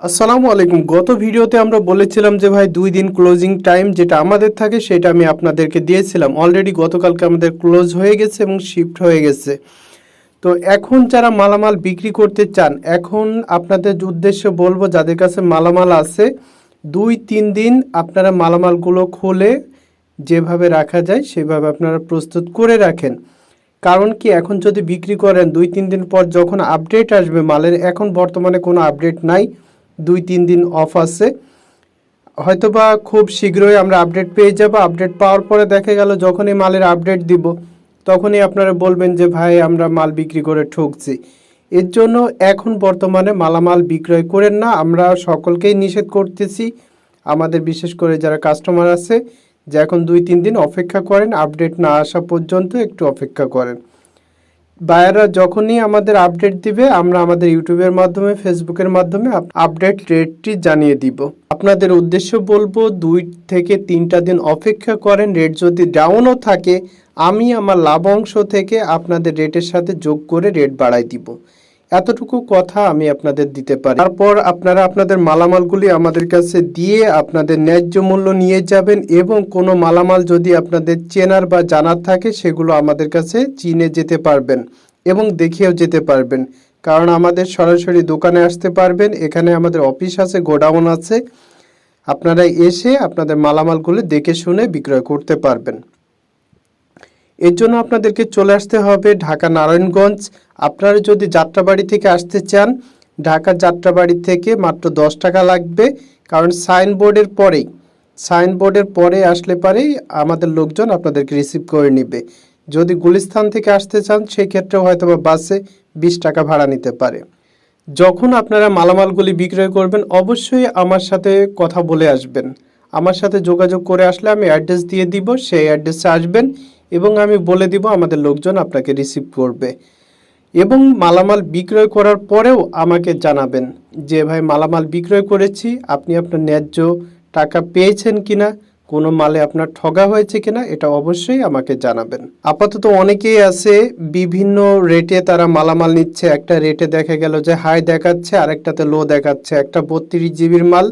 আসসালামু আলাইকুম। গত ভিডিওতে আমরা বলেছিলাম যে ভাই দুই দিন ক্লোজিং টাইম যেটা আমাদের থাকে সেটা আমি আপনাদেরকে দিয়েছিলাম। অলরেডি গতকালকে আমাদের ক্লোজ হয়ে গেছে এবং শিফট হয়ে গেছে। তো এখন যারা মালামাল বিক্রি করতে চান, এখন আপনাদের উদ্দেশ্যে বলব, যাদের কাছে মালামাল আছে, দুই, তিন দিন আপনারা মালামালগুলো খুলে যেভাবে রাখা যায়, সেভাবে আপনারা প্রস্তুত করে রাখেন। কারণ কি, এখন যদি বিক্রি করেন, দুই, তিন দিন পর যখন আপডেট আসবে মালের, এখন বর্তমানে কোনো আপডেট নাই। দুই, তিন দিন অফ আছে। হয়তোবা খুব শীঘ্রই আমরা আপডেট পেয়ে যাব। আপডেট পাওয়ার পরে দেখা গেল যখনই মালের আপডেট দিব, তখনই আপনারা বলবেন যে, ভাই, আমরা মাল বিক্রি করে ঠকছি। এর জন্য এখন বর্তমানে মালামাল বিক্রয় করেন না। আমরা সকলকেই নিষেধ করতেছি। আমাদের বিশেষ করে যারা কাস্টমার আছে, যে এখন দুই, তিন দিন অপেক্ষা করেন আপডেট না আসা পর্যন্ত একটু অপেক্ষা করেন। বায়াররা যখনই আমাদের আপডেট দিবে, আমরা আমাদের ইউটিউবের মাধ্যমে, ফেসবুকের মাধ্যমে আপডেট রেটটি জানিয়ে দিব। আপনাদের উদ্দেশ্য বলব, দুই থেকে তিনটা দিন অপেক্ষা করেন, রেট যদি ডাউনও থাকে, আমি আমার লাভ অংশ থেকে আপনাদের রেটের সাথে যোগ করে রেট বাড়াই দিব। এতটুকু কথা আমি আপনাদের দিতে পারি। তারপর আপনারা আপনাদের মালামালগুলি আমাদের কাছে দিয়ে আপনাদের ন্যায্য মূল্য নিয়ে যাবেন এবং কোনো মালামাল যদি আপনাদের চেনার বা জানার থাকে, সেগুলো আমাদের কাছে চিনে যেতে পারবেন এবং দেখিয়েও যেতে পারবেন। কারণ আমাদের সরাসরি দোকানে আসতে পারবেন, এখানে আমাদের অফিস আছে, গোডাউন আছে। আপনারা এসে আপনাদের মালামালগুলো দেখে শুনে বিক্রয় করতে পারবেন। এর জন্য আপনাদেরকে চলে আসতে হবে ঢাকা নারায়ণগঞ্জ। আপনারা যদি যাত্রাবাড়ি থেকে আসতে চান, ঢাকা যাত্রাবাড়ি থেকে মাত্র দশ টাকা লাগবে। কারণ সাইনবোর্ডের পরেই সাইনবোর্ডের পরে আসলে পারেই আমাদের লোকজন আপনাদেরকে রিসিভ করে নেবে। যদি গুলিস্তান থেকে আসতে চান, সেই ক্ষেত্রে হয়তো বা বাসে বিশ টাকা ভাড়া নিতে পারে। যখন আপনারা মালামালগুলি বিক্রয় করবেন, অবশ্যই আমার সাথে কথা বলে আসবেন। আমার সাথে যোগাযোগ করে আসলে আমি অ্যাড্রেস দিয়ে দিব, সেই অ্যাড্রেসে আসবেন এবং আমি বলে দিব আমাদের লোকজন আপনাকে রিসিভ করবে। এবং মালামাল বিক্রয় করার পরেও আমাকে জানাবেন যে, ভাই, মালামাল বিক্রয় করেছি, আপনি আপনার ন্যায্য টাকা পেয়েছেন কিনা? কোনো মালে আপনার ঠগা হয়েছে কিনা? এটা অবশ্যই আমাকে জানাবেন। আপাতত অনেকেই আছে, বিভিন্ন রেটে তারা মালামাল নিচ্ছে। একটা রেটে দেখা গেল যে হাই দেখাচ্ছে, আরেকটাতে লো দেখাচ্ছে। একটা বত্রিশ জিবির মাল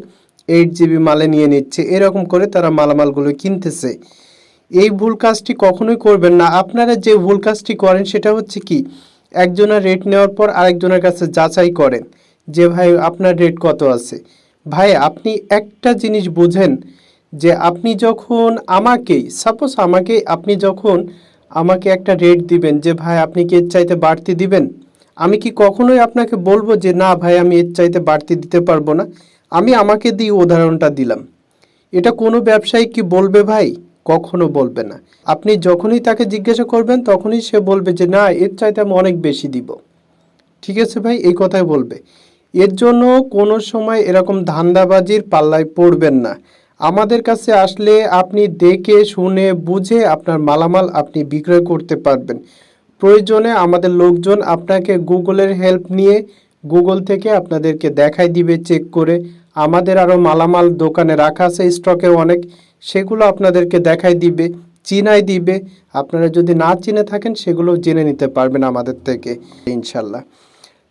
এইট জিবি মালে নিয়ে নিচ্ছে। এরকম করে তারা মালামালগুলো কিনতেছে। এই ভুল কাজটি কখনোই করবেন না। আপনারা যে ভুল কাজটি করেন সেটা হচ্ছে কি, একজনের রেট নেওয়ার পর আরেকজনের কাছে যাচাই করেন যে, ভাই, আপনার রেট কত আছে? ভাই, আপনি একটা জিনিস বুঝেন যে, আপনি যখন আমাকেই সাপোজ আমাকে আপনি যখন আমাকে একটা রেট দিবেন যে, ভাই, আপনি কি এর চাইতে বাড়তি দিবেন? আমি কি কখনোই আপনাকে বলব যে, না, ভাই, আমি এর চাইতে বাড়তি দিতে পারব না? আমি আমাকে দিয়ে উদাহরণটা দিলাম। এটা কোনো ব্যবসায়ী কি বলবে ভাই? কখনো বলবে না। আপনি যখনই তাকে জিজ্ঞাসা করবেন, তখনই সে বলবে যে, না, এর চাইতে আমি অনেক বেশি দিব। ঠিক আছে ভাই? এই কথাই বলবে। এর জন্য কোনো সময় এরকম ধান্দাবাজির পাল্লায় পড়বেন না। আমাদের কাছে আসলে আপনি দেখে, শুনে, বুঝে আপনার মালামাল আপনি বিক্রয় করতে পারবেন। প্রয়োজনে আমাদের লোকজন আপনাকে গুগলের হেল্প নিয়ে গুগল থেকে আপনাদেরকে দেখাই দিবে চেক করে। আমাদের আরও মালামাল দোকানে রাখা আছে স্টকে অনেক। সেগুলো আপনাদেরকে দেখাই দিবে, চিনাই দিবে। আপনারা যদি না চিনে থাকেন, সেগুলো জেনে নিতে পারবেন আমাদের থেকে, ইনশাল্লাহ।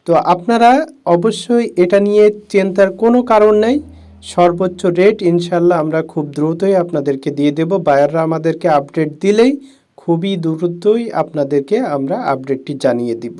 তো আপনারা অবশ্যই এটা নিয়ে চিন্তার কোনো কারণ নেই। সর্বোচ্চ রেট ইনশাল্লাহ আমরা খুব দ্রুতই আপনাদেরকে দিয়ে দেব। বায়াররা আমাদেরকে আপডেট দিলেই খুবই দ্রুতই আপনাদেরকে আমরা আপডেটটি জানিয়ে দিব।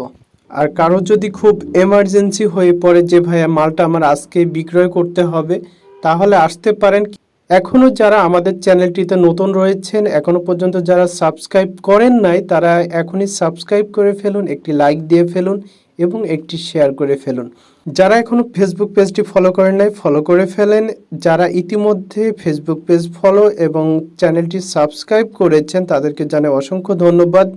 আর কারও যদি খুব এমার্জেন্সি হয়ে পড়ে যে, ভাইয়া, মালটা আমার আজকে বিক্রয় করতে হবে, তাহলে আসতে পারেন এখনও যারা আমাদের চ্যানেলটিতে নতুন রয়েছেন, এখনও পর্যন্ত যারা সাবস্ক্রাইব করেন নাই, তারা এখনই সাবস্ক্রাইব করে ফেলুন, একটি লাইক দিয়ে ফেলুন এবং একটি শেয়ার করে ফেলুন। যারা এখনও ফেসবুক পেজটি ফলো করেন নাই ফলো করে ফেলেন। যারা ইতিমধ্যে ফেসবুক পেজ ফলো এবং চ্যানেলটি সাবস্ক্রাইব করেছেন, তাদেরকে জানাই অসংখ্য ধন্যবাদ।